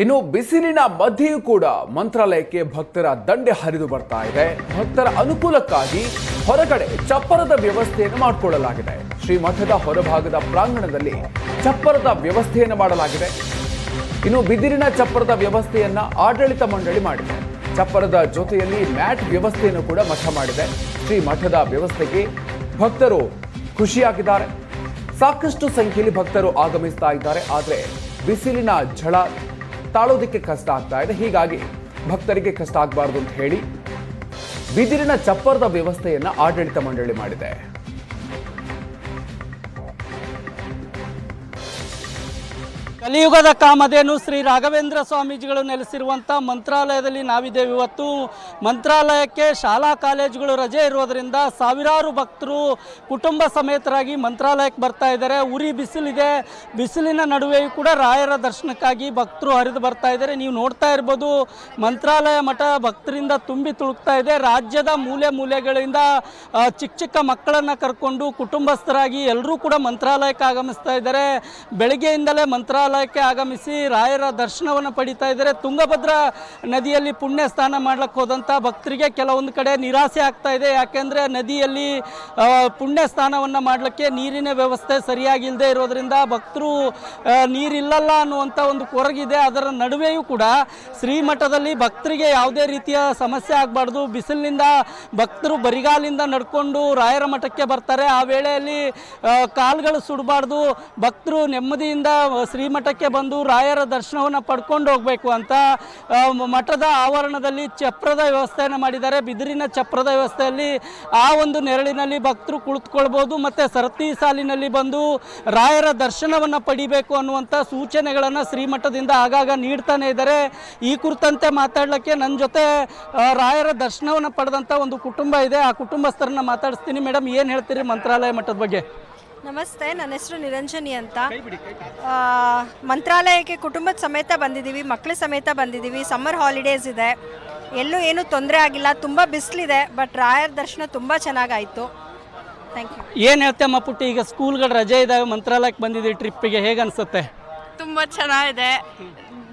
ಇನ್ನು ಬಿಸಿಲಿನ ಮಧ್ಯೆಯೂ ಕೂಡ ಮಂತ್ರಾಲಯಕ್ಕೆ ಭಕ್ತರ ದಂಡೆ ಹರಿದು ಬರ್ತಾ ಇದೆ. ಭಕ್ತರ ಅನುಕೂಲಕ್ಕಾಗಿ ಹೊರಗಡೆ ಚಪ್ಪರದ ವ್ಯವಸ್ಥೆಯನ್ನು ಮಾಡಿಕೊಳ್ಳಲಾಗಿದೆ. ಶ್ರೀಮಠದ ಹೊರಭಾಗದ ಪ್ರಾಂಗಣದಲ್ಲಿ ಚಪ್ಪರದ ವ್ಯವಸ್ಥೆಯನ್ನು ಮಾಡಲಾಗಿದೆ. ಇನ್ನು ಬಿದಿರಿನ ಚಪ್ಪರದ ವ್ಯವಸ್ಥೆಯನ್ನ ಆಡಳಿತ ಮಂಡಳಿ ಮಾಡಿದೆ. ಚಪ್ಪರದ ಜೊತೆಯಲ್ಲಿ ಮ್ಯಾಟ್ ವ್ಯವಸ್ಥೆಯನ್ನು ಕೂಡ ಮಠ ಮಾಡಿದೆ. ಶ್ರೀ ಮಠದ ವ್ಯವಸ್ಥೆಗೆ ಭಕ್ತರು ಖುಷಿಯಾಗಿದ್ದಾರೆ. ಸಾಕಷ್ಟು ಸಂಖ್ಯೆಯಲ್ಲಿ ಭಕ್ತರು ಆಗಮಿಸ್ತಾ ಇದ್ದಾರೆ. ಆದರೆ ಬಿಸಿಲಿನ ಝಳ ತಾಳೋದಕ್ಕೆ ಕಷ್ಟ ಆಗ್ತಾ ಇದೆ. ಹೀಗಾಗಿ ಭಕ್ತರಿಗೆ ಕಷ್ಟ ಆಗಬಾರ್ದು ಅಂತ ಹೇಳಿ ಬಿದಿರಿನ ಚಪ್ಪರದ ವ್ಯವಸ್ಥೆಯನ್ನು ಆಡಳಿತ ಮಂಡಳಿ ಮಾಡಿದೆ. ಕಲಿಯುಗದ ಕಾಮಧೇನು ಶ್ರೀ ರಾಘವೇಂದ್ರ ಸ್ವಾಮೀಜಿಗಳು ನೆಲೆಸಿರುವಂಥ ಮಂತ್ರಾಲಯದಲ್ಲಿ ನಾವಿದ್ದೇವೆ ಇವತ್ತು. ಮಂತ್ರಾಲಯಕ್ಕೆ ಶಾಲಾ ಕಾಲೇಜುಗಳು ರಜೆ ಇರೋದರಿಂದ ಸಾವಿರಾರು ಭಕ್ತರು ಕುಟುಂಬ ಸಮೇತರಾಗಿ ಮಂತ್ರಾಲಯಕ್ಕೆ ಬರ್ತಾ ಇದ್ದಾರೆ. ಉರಿ ಬಿಸಿಲಿದೆ. ಬಿಸಿಲಿನ ನಡುವೆಯೂ ಕೂಡ ರಾಯರ ದರ್ಶನಕ್ಕಾಗಿ ಭಕ್ತರು ಹರಿದು ಬರ್ತಾ ಇದ್ದಾರೆ. ನೀವು ನೋಡ್ತಾ ಇರ್ಬೋದು, ಮಂತ್ರಾಲಯ ಮಠ ಭಕ್ತರಿಂದ ತುಂಬಿ ತುಳುಕ್ತಾ ಇದೆ. ರಾಜ್ಯದ ಮೂಲೆ ಮೂಲೆಗಳಿಂದ ಚಿಕ್ಕ ಚಿಕ್ಕ ಮಕ್ಕಳನ್ನು ಕರ್ಕೊಂಡು ಕುಟುಂಬಸ್ಥರಾಗಿ ಎಲ್ಲರೂ ಕೂಡ ಮಂತ್ರಾಲಯಕ್ಕೆ ಆಗಮಿಸ್ತಾ ಇದ್ದಾರೆ. ಬೆಳಗ್ಗೆಯಿಂದಲೇ ಮಂತ್ರಾಲಯಕ್ಕೆ ಆಗಮಿಸಿ ರಾಯರ ದರ್ಶನವನ್ನು ಪಡಿತಾ ಇದ್ದಾರೆ. ತುಂಗಭದ್ರಾ ನದಿಯಲ್ಲಿ ಪುಣ್ಯ ಸ್ನಾನ ಮಾಡ್ಲಿಕ್ಕೆ ಹೋದಂಥ ಭಕ್ತರಿಗೆ ಕೆಲವೊಂದು ಕಡೆ ನಿರಾಸೆ ಆಗ್ತಾ ಇದೆ. ಯಾಕೆಂದರೆ ನದಿಯಲ್ಲಿ ಪುಣ್ಯ ಸ್ನಾನವನ್ನು ಮಾಡಲಿಕ್ಕೆ ನೀರಿನ ವ್ಯವಸ್ಥೆ ಸರಿಯಾಗಿಲ್ಲದೆ ಇರೋದ್ರಿಂದ ಭಕ್ತರು ನೀರಿಲ್ಲಲ್ಲ ಅನ್ನುವಂಥ ಒಂದು ಕೊರಗಿದೆ. ಅದರ ನಡುವೆಯೂ ಕೂಡ ಶ್ರೀಮಠದಲ್ಲಿ ಭಕ್ತರಿಗೆ ಯಾವುದೇ ರೀತಿಯ ಸಮಸ್ಯೆ ಆಗಬಾರ್ದು. ಬಿಸಿಲಿನಿಂದ ಭಕ್ತರು ಬರಿಗಾಲಿಂದ ನಡ್ಕೊಂಡು ರಾಯರ ಮಠಕ್ಕೆ ಬರ್ತಾರೆ. ಆ ವೇಳೆಯಲ್ಲಿ ಕಾಲುಗಳು ಸುಡಬಾರ್ದು. ಭಕ್ತರು ನೆಮ್ಮದಿಯಿಂದ ಶ್ರೀಮಠಕ್ಕೆ ಬಂದು ರಾಯರ ದರ್ಶನವನ್ನು ಪಡ್ಕೊಂಡು ಹೋಗಬೇಕು ಅಂತ ಮಠದ ಆವರಣದಲ್ಲಿ ಚಪ್ರದ ವ್ಯವಸ್ಥೆಯನ್ನು ಮಾಡಿದ್ದಾರೆ. ಬಿದಿರಿನ ಚಪ್ರದ ವ್ಯವಸ್ಥೆಯಲ್ಲಿ ಆ ಒಂದು ನೆರಳಿನಲ್ಲಿ ಭಕ್ತರು ಕುಳಿತುಕೊಳ್ಬೋದು, ಮತ್ತು ಸರತಿ ಸಾಲಿನಲ್ಲಿ ಬಂದು ರಾಯರ ದರ್ಶನವನ್ನು ಪಡಿಬೇಕು ಅನ್ನುವಂಥ ಸೂಚನೆಗಳನ್ನು ಶ್ರೀಮಠದಿಂದ ಆಗಾಗ ನೀಡ್ತಾನೆ ಇದ್ದಾರೆ. ಈ ಕುರಿತಂತೆ ಮಾತಾಡಲಿಕ್ಕೆ ನನ್ನ ಜೊತೆ ರಾಯರ ದರ್ಶನವನ್ನು ಪಡೆದಂಥ ಒಂದು ಕುಟುಂಬ ಇದೆ. ಆ ಕುಟುಂಬಸ್ಥರನ್ನು ಮಾತಾಡಿಸ್ತೀನಿ. ಮೇಡಮ್, ಏನು ಹೇಳ್ತೀರಿ ಮಂತ್ರಾಲಯ ಮಠದ ಬಗ್ಗೆ? ನಮಸ್ತೆ ನನ್ನ ಹೆಸರು ನಿರಂಜನಿ ಅಂತ. ಆ, ಮಂತ್ರಾಲಯಕ್ಕೆ ಕುಟುಂಬದ ಸಮೇತ ಬಂದಿದ್ದೀವಿ ಮಕ್ಕಳ ಸಮೇತ ಬಂದಿದ್ದೀವಿ ಸಮ್ಮರ್ ಹಾಲಿಡೇಸ್ ಇದೆ. ಎಲ್ಲೂ ಏನೂ ತೊಂದರೆ ಆಗಿಲ್ಲ ತುಂಬ ಬಿಸಿಲಿದೆ ಬಟ್ ರಾಯರ ದರ್ಶನ ತುಂಬ ಚೆನ್ನಾಗಾಯಿತು. ಥ್ಯಾಂಕ್ ಯು ಏನು ಹೇಳ್ತೇಮ್ಮ ಪುಟ್ಟಿ ಈಗ ಸ್ಕೂಲ್ಗಳು ರಜೆ ಇದ್ದಾವೆ ಮಂತ್ರಾಲಯಕ್ಕೆ ಬಂದಿದ್ದೀವಿ ಟ್ರಿಪ್ಪಿಗೆ ಹೇಗೆ ಅನಿಸುತ್ತೆ? ತುಂಬ ಚೆನ್ನಾಗಿದೆ.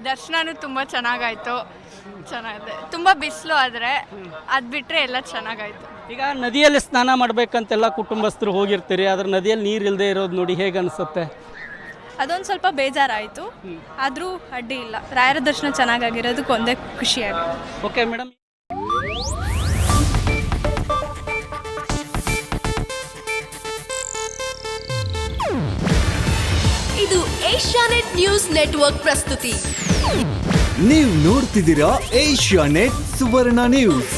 ದರ್ಶನನೂ ತುಂಬ ಚೆನ್ನಾಗಾಯಿತು. ಚೆನ್ನಾಗಿದೆ. ತುಂಬ ಬಿಸಿಲು ಆದರೆ ಅದು ಬಿಟ್ಟರೆ ಎಲ್ಲ ಚೆನ್ನಾಗಾಯ್ತು. ಈಗ ನದಿಯಲ್ಲಿ ಸ್ನಾನ ಮಾಡ್ಬೇಕಂತೆಲ್ಲ ಕುಟುಂಬಸ್ಥರು ಹೋಗಿರ್ತೀರಿ ಆದ್ರೆ ನದಿಯಲ್ಲಿ ನೀರು ಇಲ್ಲದೆ ಇರೋದು ನೋಡಿ ಹೇಗೆ ಅನಿಸುತ್ತೆ? ಅದೊಂದು ಸ್ವಲ್ಪ ಬೇಜಾರಾಯಿತು. ಆದರೂ ಅಡ್ಡಿ ಇಲ್ಲ. ರಾಯರ ದರ್ಶನ ಚೆನ್ನಾಗಾಗಿರೋದಕ್ಕೆ ಒಂದೇ ಖುಷಿಯಾಗಿದೆ ಓಕೆ ಮೇಡಮ್ ಇದು ಏಷ್ಯಾನೆಟ್ ನ್ಯೂಸ್ ನೆಟ್ವರ್ಕ್ ಪ್ರಸ್ತುತಿ. ನೀವು ನೋಡ್ತಿದ್ದೀರಾ ಏಷ್ಯಾ ನೆಟ್ ಸುವರ್ಣ ನ್ಯೂಸ್